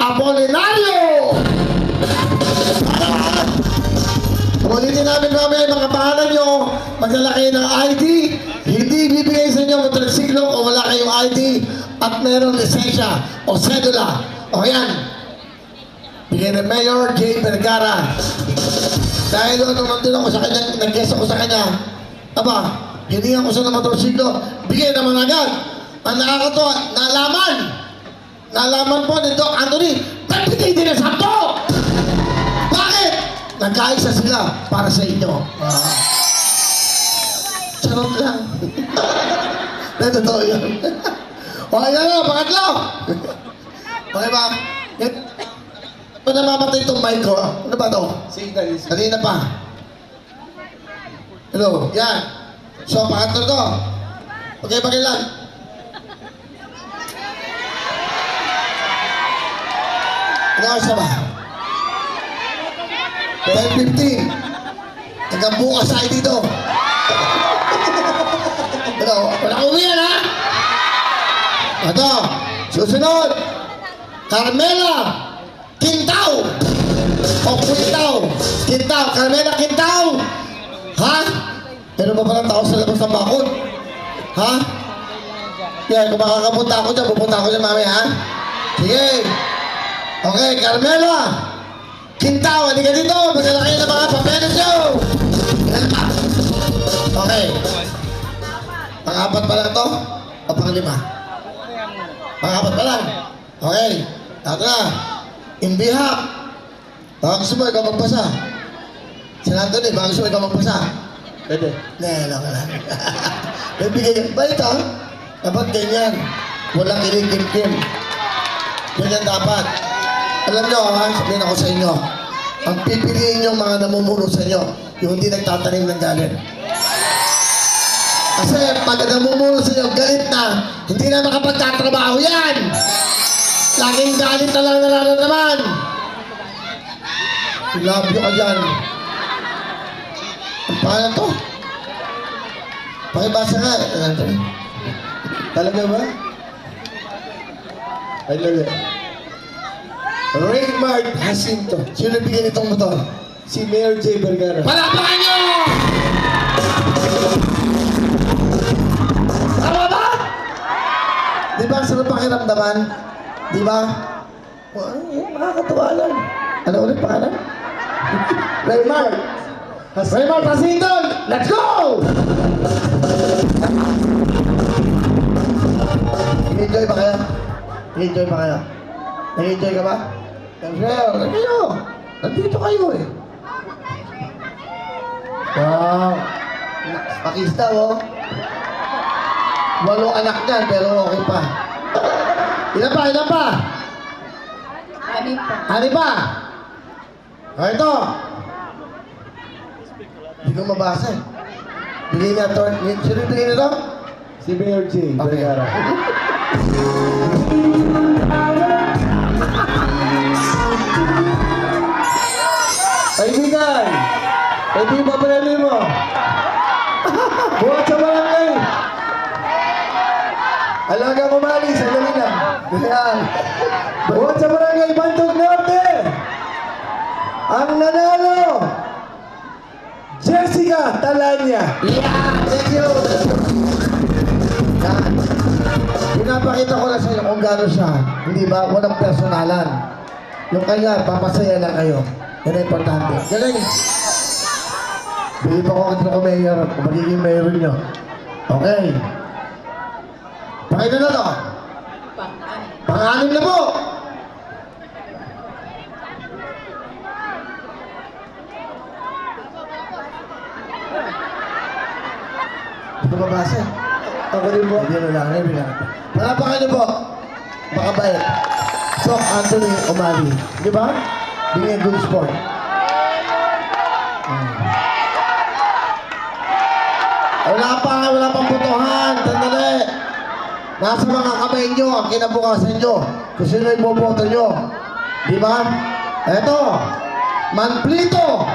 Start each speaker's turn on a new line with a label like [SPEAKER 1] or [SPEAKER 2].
[SPEAKER 1] Apolinario! Ulitin namin mamaya mga pangalan nyo. Magdala kayo ng ID. Hindi bibigay sa inyo motorsiklo kung wala kayong ID at meron lisensya o sedula. O yan. Bigyan ng Mayor J. Vergara. Dahil nung nandun ako sa kanya, nag-guest ako sa kanya, aba, hiningan ko siya ng motorsiklo, bigyan naman agad. Ang nakakatawa, nalaman. Nalaman po ni Doc Anthony, nagbigay din ng sampo! Bakit? Nagkaisa sila para sa inyo. Ah. Charot lang. Na totoo yun. okay na lang, pangatlo. okay ba? Ano namamatay itong mic ko? Ano ba to?
[SPEAKER 2] Signal
[SPEAKER 1] Kanina pa. Hello, yan. So, pangatlo to. Okay, bagay lang. Oras na ba? 12.15. Hanggang bukas tayo dito. Hello, walang umiyan ha? Ito, susunod. Carmela Quintao. O Quintao. Quintao. Carmela Quintao. Ha? Meron ba palang tao sa labas ng bakod? Ha? Yan, kung makakapunta ako dyan, pupunta ako dyan mamaya, ha? Sige. Okay, Carmela. Quintao, hindi ka dito. Magkala kayo ng mga papeles nyo. Okay. Pang-apat pa lang to? O pang-lima? Pang-apat pa lang. Okay. Tato na. Imbihak. Baka gusto mo ikaw magpasa. Si Anthony, baka gusto mo ikaw magpasa.
[SPEAKER 2] Pwede.
[SPEAKER 1] Ne, lang lang. Bibigay ka. Ba ito? Dapat ganyan. Walang kinikimkim. Ganyan dapat. Alam nyo, ha? Sabihin ako sa inyo. Ang pipiliin yung mga namumuno sa inyo, yung hindi nagtatanim ng galit. Kasi pag namumuno sa inyo, galit na, hindi na makapagtatrabaho yan. Laging galit na lang. Love you ka dyan. Ang pangalan to? Pakibasa nga.
[SPEAKER 2] Talaga ba? I love it. Raymart Jacinto.
[SPEAKER 1] Sino bigyan itong motor?
[SPEAKER 2] Si Mayor J. Vergara.
[SPEAKER 1] Palapakan nyo! Tama ba? Di ba sarap pakiramdaman? Di ba? Well, makakatawa lang. Ano ulit pangalan? Raymar! Raymar Pasinton! Let's go! Nag-enjoy ba kayo? Nag-enjoy ba kayo? Nag-enjoy ka ba? Ano kayo? Nandito kayo eh. Wow. Pakista, oh. Walong anak niyan, pero okay pa. Ilan pa, ilan pa?
[SPEAKER 3] Ani pa.
[SPEAKER 1] Ano pa? O, ito. Hindi ko mabasa eh. Bigay na to. Sino bigay na to?
[SPEAKER 2] Si Mayor J.
[SPEAKER 1] Okay.
[SPEAKER 2] Ito yung papareli mo. Buhat sa barangay. Alaga mo mali, sandali lang. Ayan. Buhat sa barangay, Bantog Norte. Ang nanalo, Jessica Talanya.
[SPEAKER 1] Yeah, thank you. Yan. Pinapakita ko lang sa inyo kung gano'n siya. Hindi ba? Walang personalan. Yung kanya, papasaya lang kayo. Yan ang importante. Galing. Pa ko kita ko mayor. Kung magiging mayor nyo. Okay. Pakita na to.
[SPEAKER 3] Pang-ani.
[SPEAKER 1] Pang-anim na po. Ko mabasa eh.
[SPEAKER 2] Ako rin po.
[SPEAKER 1] Hindi na lang, hindi na lang. Palapakan niyo po. Makabait. So, Anthony Omali. Di ba? Being a good sport. Wala pa, wala pang butuhan. Tandali. Nasa mga kamay nyo ang kinabukasan nyo. Kung sino yung nyo. Di ba? Eto. Manplito.